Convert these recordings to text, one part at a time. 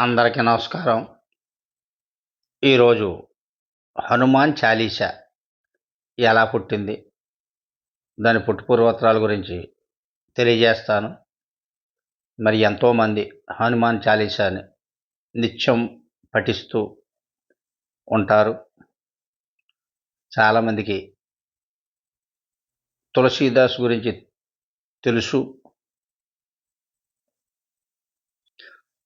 అందరికీ నమస్కారం. ఈరోజు హనుమాన్ చాలీసా ఎలా పుట్టింది? దాని పుట్టుపూర్వోత్తరాల గురించి తెలియజేస్తాను. మరి ఎంతోమంది హనుమాన్ చాలీసాని నిత్యం పఠిస్తూ ఉంటారు. చాలామందికి తులసీదాస్ గురించి తెలుసు.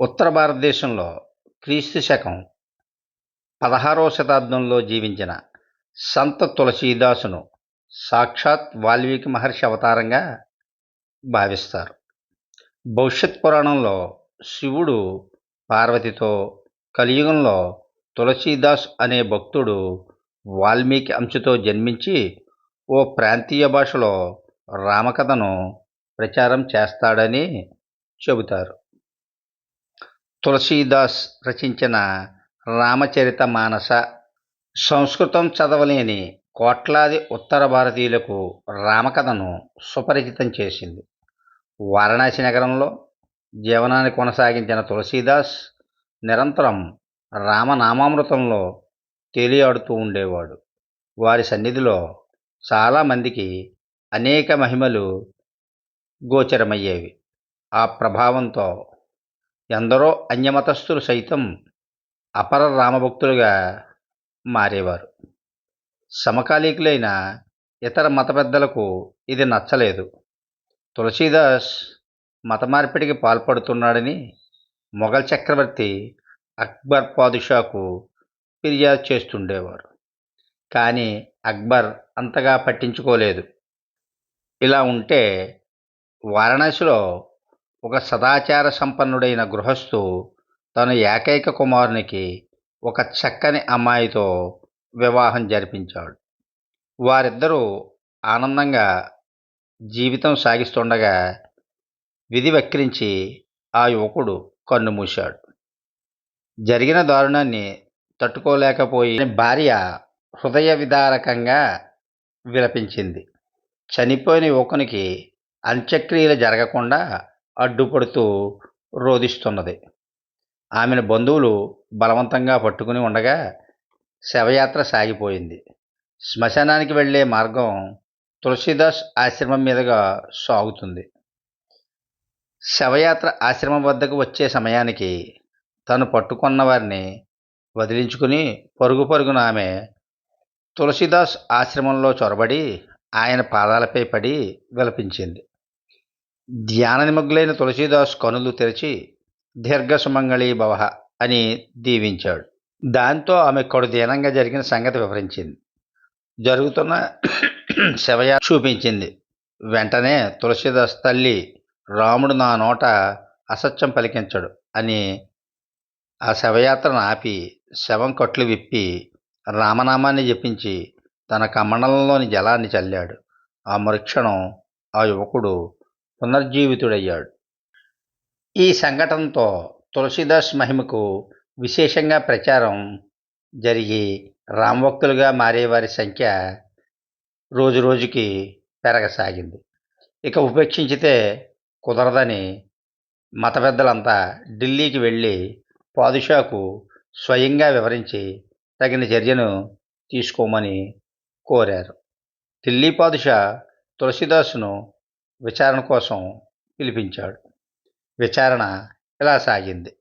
ఉత్తర భారతదేశంలో క్రీస్తు శకం పదహారవ శతాబ్దంలో జీవించిన సంత తులసీదాసును సాక్షాత్ వాల్మీకి మహర్షి అవతారంగా భావిస్తారు. భవిష్యత్ పురాణంలో శివుడు పార్వతితో కలియుగంలో తులసీదాస్ అనే భక్తుడు వాల్మీకి అంశతో జన్మించి ఓ ప్రాంతీయ భాషలో రామకథను ప్రచారం చేస్తాడని చెబుతారు. తులసీదాస్ రచించిన రామచరిత మానస సంస్కృతం చదవలేని కోట్లాది ఉత్తర భారతీయులకు రామకథను సుపరిచితం చేసింది. వారణాసి నగరంలో జీవనాన్ని కొనసాగించిన తులసీదాస్ నిరంతరం రామనామామృతంలో తేలియాడుతూ ఉండేవాడు. వారి సన్నిధిలో చాలామందికి అనేక మహిమలు గోచరమయ్యేవి. ఆ ప్రభావంతో ఎందరో అన్యమతస్థులు సైతం అపర రామభక్తులుగా మారేవారు. సమకాలీకులైన ఇతర మత పెద్దలకు ఇది నచ్చలేదు. తులసీదాస్ మత మార్పిడికి పాల్పడుతున్నాడని మొఘల్ చక్రవర్తి అక్బర్ పాదుషాకు ఫిర్యాదు చేస్తుండేవారు. కానీ అక్బర్ అంతగా పట్టించుకోలేదు. ఇలా ఉంటే వారణాసిలో ఒక సదాచార సంపన్నుడైన గృహస్థు తన ఏకైక కుమారునికి ఒక చక్కని అమ్మాయితో వివాహం జరిపించాడు. వారిద్దరూ ఆనందంగా జీవితం సాగిస్తుండగా విధి వక్రించి ఆ యువకుడు కన్నుమూశాడు జరిగిన దారుణాన్ని తట్టుకోలేకపోయి భార్య హృదయ విదారకంగా విలపించింది. చనిపోయిన యువకునికి అంత్యక్రియలు జరగకుండా అడ్డుపడుతూ రోధిస్తున్నది. ఆమెను బంధువులు బలవంతంగా పట్టుకుని ఉండగా శవయాత్ర సాగిపోయింది. శ్మశానానికి వెళ్ళే మార్గం తులసీదాస్ ఆశ్రమం మీదుగా సాగుతుంది. శవయాత్ర ఆశ్రమం వద్దకు వచ్చే సమయానికి తను పట్టుకున్న వారిని వదిలించుకుని పరుగు పరుగున ఆమె తులసీదాస్ ఆశ్రమంలో చొరబడి ఆయన పాదాలపై పడి విలపించింది. ధ్యాన నిమగ్గులైన తులసీదాస్ కనులు తెరిచి దీర్ఘసుమంగళీ భవ అని దీవించాడు. దాంతో ఆమె కొడుదీనంగా జరిగిన సంగతి వివరించింది. జరుగుతున్న శవయా చూపించింది. వెంటనే తులసీదాస్ తల్లి రాముడు నా నోట అసత్యం పలికించడు అని ఆ శవయాత్రను ఆపి శవం కట్లు విప్పి రామనామాన్ని జపించి తన కమండలంలోని జలాన్ని చల్లాడు. ఆ మరుక్షణం ఆ యువకుడు పునర్జీవితుడయ్యాడు. ఈ సంఘటనతో తులసిదాస్ మహిమకు విశేషంగా ప్రచారం జరిగి రామభక్తులుగా మారేవారి సంఖ్య రోజు రోజుకి పెరగసాగింది. ఇక ఉపేక్షించితే కుదరదని మత పెద్దలంతా ఢిల్లీకి వెళ్ళి పాదుషాకు స్వయంగా వివరించి తగిన చర్యను తీసుకోమని కోరారు. ఢిల్లీ పాదుషా తులసిదాసును విచారణ కోసం పిలిపించాడు. విచారణ ఇలా సాగింది?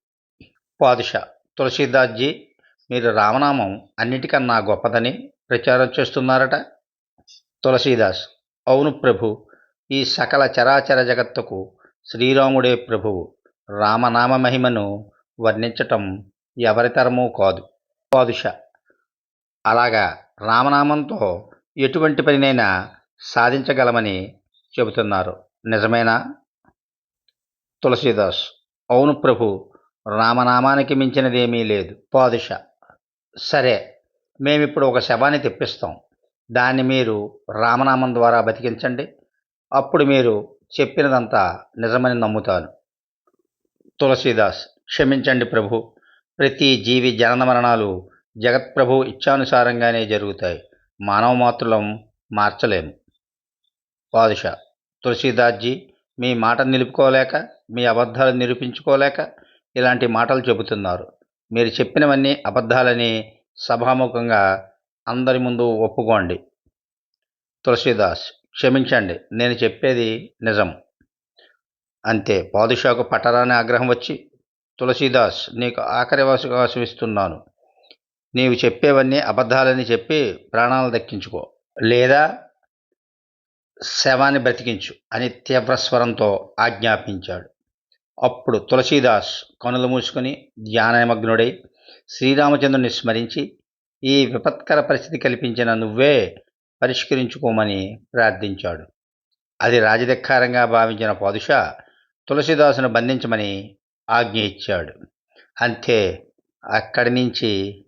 పాదుషా తులసీదాస్జీ మీరు రామనామం అన్నిటికన్నా గొప్పదని ప్రచారం చేస్తున్నారట? తులసీదాస్ అవును ప్రభు ఈ సకల చరాచర జగత్తుకు శ్రీరాముడే ప్రభువు. రామనామ మహిమను వర్ణించటం ఎవరితరమూ కాదు. పాదుష అలాగా రామనామంతో ఎటువంటి పనినైనా సాధించగలమని చెబుతున్నారు. నిజమేనా? తులసీదాస్. అవును ప్రభు రామనామానికి మించినదేమీ లేదు. పాదుష. సరే మేమిప్పుడు ఒక శవాన్ని తెప్పిస్తాం. దాన్ని మీరు రామనామం ద్వారా బతికించండి. అప్పుడు మీరు చెప్పినదంతా నిజమని నమ్ముతాను. తులసీదాస్. క్షమించండి ప్రభు. ప్రతి జీవి జనన మరణాలు జగత్ప్రభు ఇచ్చానుసారంగానే జరుగుతాయి. మానవ మాత్రులం మార్చలేము. పాదుషా. తులసీదాస్జీ మీ మాట నిలుపుకోలేక మీ అబద్ధాలు నిరూపించుకోలేక ఇలాంటి మాటలు చెబుతున్నారు. మీరు చెప్పినవన్నీ అబద్ధాలని సభాముఖంగా అందరి ముందు ఒప్పుకోండి. తులసీదాస్ క్షమించండి నేను చెప్పేది నిజం. అంతే పాదుషాకు పట్టరాని ఆగ్రహం వచ్చి తులసీదాస్ నీకు ఆఖరి అవకాశం ఇస్తున్నాను. నీవు చెప్పేవన్నీ అబద్ధాలని చెప్పి ప్రాణాలు దక్కించుకో. లేదా శవాన్ని బ్రతికించు అని తీవ్ర స్వరంతో ఆజ్ఞాపించాడు. అప్పుడు తులసీదాస్ కనులు మూసుకుని ధ్యానమగ్నుడై శ్రీరామచంద్రుని స్మరించి ఈ విపత్కర పరిస్థితి కల్పించిన నువ్వే పరిష్కరించుకోమని ప్రార్థించాడు. అది రాజధిక్కారంగా భావించిన పాదుషా తులసిదాసును బంధించమని ఆజ్ఞ ఇచ్చాడు. అంతే అక్కడి నుంచి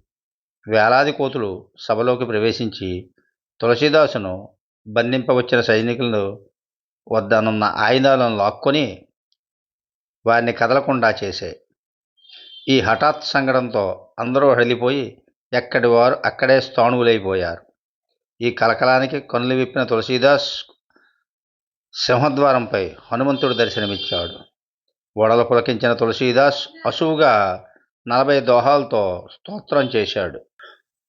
వేలాది కోతులు సభలోకి ప్రవేశించి తులసీదాసును బంధింపవచ్చిన సైనికులను వద్దనున్న ఆయుధాలను లాక్కొని వారిని కదలకుండా చేశాయి ఈ హఠాత్ సంఘటనతో అందరూ హడిలిపోయి ఎక్కడి వారు అక్కడే స్థాణువులైపోయారు. ఈ కలకలానికి కనులు విప్పిన తులసీదాస్ సింహద్వారంపై హనుమంతుడు దర్శనమిచ్చాడు. ఓడలు పులకించిన తులసీదాస్ అసువుగా నలభై దోహాలతో స్తోత్రం చేశాడు.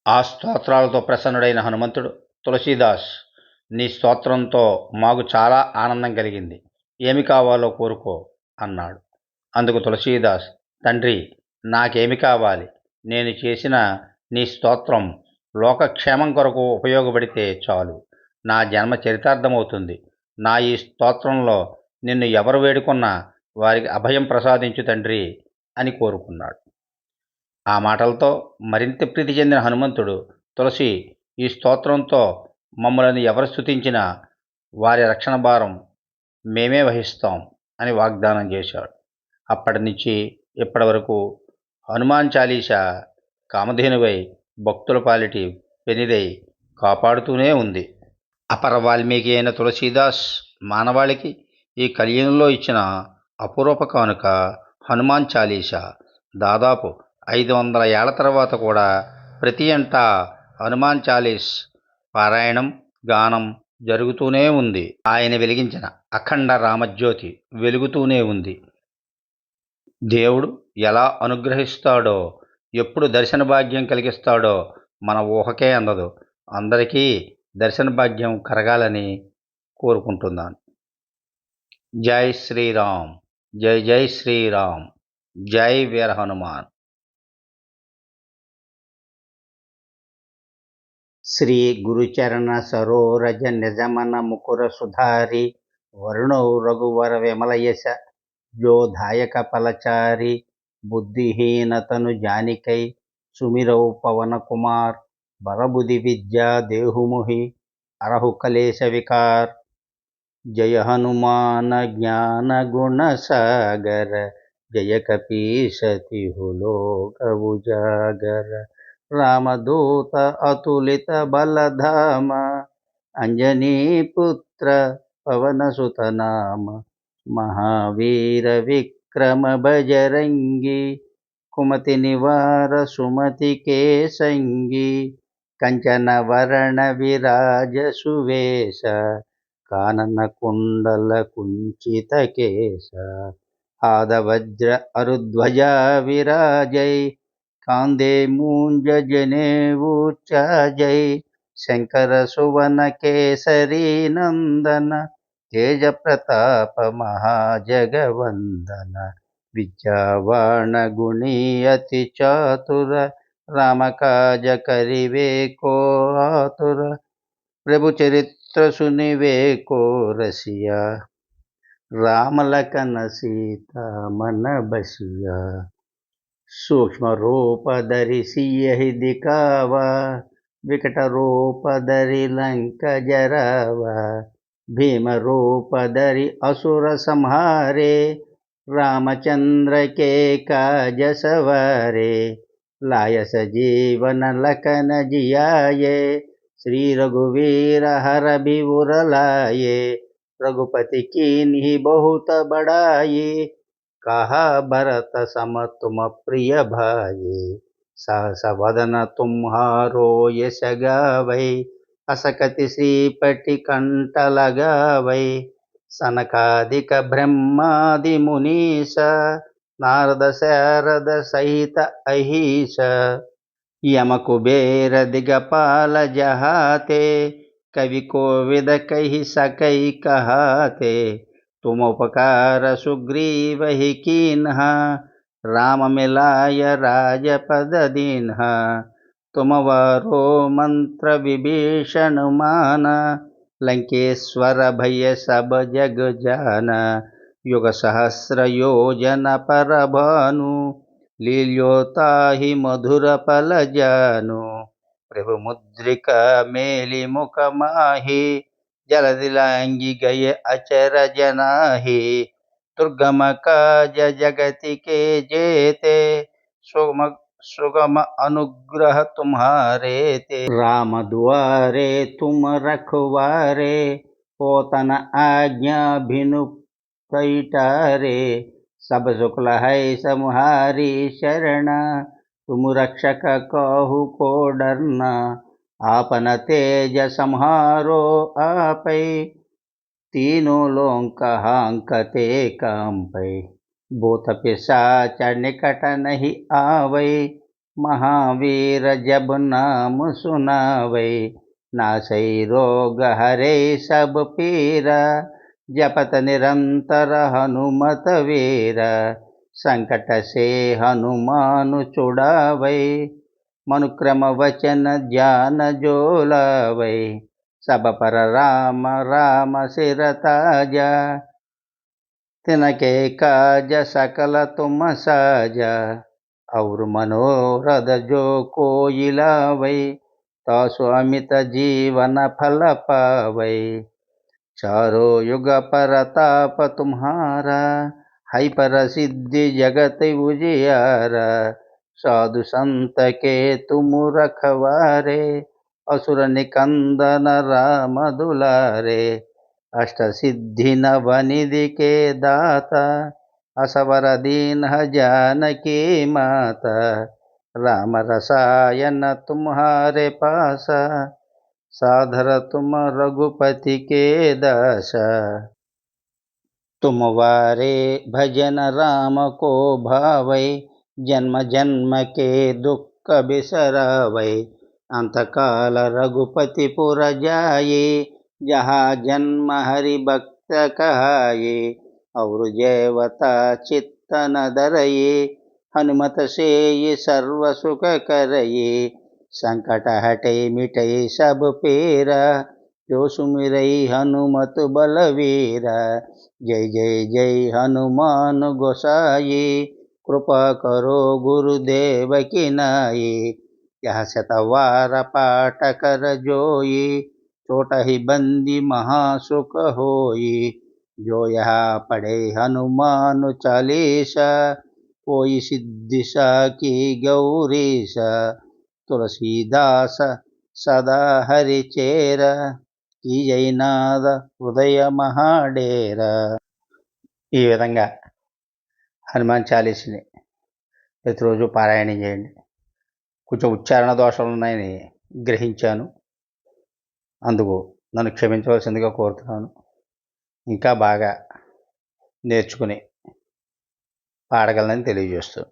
ఆ స్తోత్రాలతో ప్రసన్నుడైన హనుమంతుడు తులసీదాస్ నీ స్తోత్రంతో మాకు చాలా ఆనందం కలిగింది. ఏమి కావాలో కోరుకో అన్నాడు. అందుకు తులసీదాస్ తండ్రి నాకేమి కావాలి? నేను చేసిన నీ స్తోత్రం లోకక్షేమం కొరకు ఉపయోగపడితే చాలు. నా జన్మ చరితార్థమవుతుంది. నా ఈ స్తోత్రంలో నిన్ను ఎవరు వేడుకున్నా వారికి అభయం ప్రసాదించు తండ్రి అని కోరుకున్నాడు. ఆ మాటలతో మరింత ప్రీతి చెందిన హనుమంతుడు తులసి ఈ స్తోత్రంతో మమ్మల్ని ఎవరు స్తుతించినా వారి రక్షణ భారం మేమే వహిస్తాం అని వాగ్దానం చేశాడు. అప్పటి నుంచి ఇప్పటి వరకు హనుమాన్ చాలీస కామధేనువై భక్తుల పాలిటి పెనిదై కాపాడుతూనే ఉంది. అపర వాల్మీకి అయిన తులసీదాస్ మానవాళికి ఈ కలియుగంలో ఇచ్చిన అపురూప కానుక హనుమాన్ చాలీస. దాదాపు ఐదు వందల ఏళ్ళ తర్వాత కూడా ప్రతి అంటా హనుమాన్ చాలీస్ పారాయణం గానం జరుగుతూనే ఉంది. ఆయన వెలిగించిన అఖండ రామజ్యోతి వెలుగుతూనే ఉంది. దేవుడు ఎలా అనుగ్రహిస్తాడో ఎప్పుడు దర్శన భాగ్యం కలిగిస్తాడో మన ఊహకే అందదు. అందరికీ దర్శన భాగ్యం కరగాలని కోరుకుంటున్నాను. జై శ్రీరామ్ జై జై శ్రీరామ్ జై వీర హనుమాన్. श्री गुरुचरण सरोरज निजमन मुकुर सुधारी, वरुण रघुवर विमलयश जोधायक पलचारी बुद्धिहीनतनु जानिक, सुमिरौ पवन कुमार बलबुदि विद्या देहुमुहि, अरहु कलेश विकार। जय हनुमान ज्ञान गुण सागर, जय कपीशति हुलोक उजागर। రామదూత అతులిత బలధామ అంజనీపుత్ర పవనసుతనామ మహావీర విక్రమ బజరంగి కుమతి నివార సుమతి కేసంగి కంచన వరణ విరాజ సువేశ కానన కుండల కుంచిత కేశ ఆదవజ్ర అరుధ్వజ విరాజై కాందే మూంజ జనేవూచాజై శంకర సువన కేసరీ నందన తేజ ప్రతాప మహాజగవందన విద్యావాణ గుణీ అతి చాతుర రామకాజ కరివే కో ఆతుర ప్రభు చరిత్ర సునివే కో రసియా రామలకన సీత మన బసియా సూక్ష్మరూపదరిసియహి దికావ వికటరూపదరి లంక జరావ భీమరూపదరి అసుర సంహారే రామచంద్రకే కాజసవారే లాయస జీవన లకన జియాయే శ్రీ రఘువీర హర బివురలాయే రఘుపతి కీన్హి బహుత బడాయి कहा भरत सम तुम प्रिय भाई सहस वदन तुम्हारो यश गावै असकति श्रीपटि कंठ लगावै सनकादिक ब्रह्मादि मुनीसा నారద శారద సహిత అహీశ యమ కుబేర దిగపాల జహాతే కవి కోవిద కహి సకై కహాతే तुम उपकार सुग्रीव ही कीन्ह राम मिलाय राजपद दीन्ह तुम वरो मंत्र विभीषण मान लंकेश्वर भय सब जग जान युग सहस्र योजन पर भानु लील्योता ही मधुर पल जानु प्रभु मुद्रिका मेली मुख माही जलदिलांगी गए अचरज नाही दुर्गम काज जगति के जेते, सुगम सुगम अनुग्रह तुम्हारे ते। राम द्वारे तुम रखवारे, पोतन आज्ञा भिनु पैटारे सब शुक्ल है समहारी शरण, तुम रक्षक कहु को डरना। ఆపన తేజ సంహారో ఆపై తీను లోంకహాంకతే కాంపై. భూత పిశాచ నికట నహి ఆవై మహావీర జబ్ నామ సునావై నాశై రోగ హరే సబ్ పీర జపత నిరంతర హనుమత వీర. సంకట సే హనుమాను చుడావై మనుక్రమ వచన ధ్యాన జోలవై సభపర రామ రామ శిరతాజ తినకే కాజ సకల తుమ సాజ ఔరు మనోరథ జో కోయిలవై తాసు అమిత జీవన ఫల పావై చారో యుగ పరతాప తుమ్హారా హై పర సిద్ధి జగతి ఉజియారా साधु संत के तुम रखवारे असुर निकंदन राम दुलारे अष्ट सिद्धि नव निधि के दाता असवर दीन जानकी माता राम रसायन तुम्हारे पासा साधर तुम रघुपति के दासा तुम वारे भजन राम को भावै జన్మ జన్మకే దుఃఖ బిసరవై. అంతకాల రఘుపతిపుర జాయే జహా జన్మ హరి భక్త కహాయే. ఔరు దేవత చిత్తన ధరయే హనుమత సేయి సర్వ సుఖ కరయే సంకట హటై మిటై సబ్ పేర జోసుమిరై హనుమతు బలవీర. జై జై జై హనుమాను గోసాయి. जय जय जय हनुमान गोसाई कृपा करो गुरुदेव की नाई यह शतवार पाठ कर जोई चोट ही बंदी महासुख होई जो यह पढ़े हनुमान चालीसा कोई सिद्धिसा की गौरीसा तुलसीदास सदा हरि चेरा ఈ జైనాథ హృదయ మహాడేర ఈ విధంగా హనుమాన్ చాలీస్ని ప్రతిరోజు పారాయణం చేయండి. కొంచెం ఉచ్చారణ దోషాలు ఉన్నాయని గ్రహించాను. అందుకు నన్ను క్షమించవలసిందిగా కోరుతున్నాను. ఇంకా బాగా నేర్చుకుని పాడగలనని తెలియజేస్తూ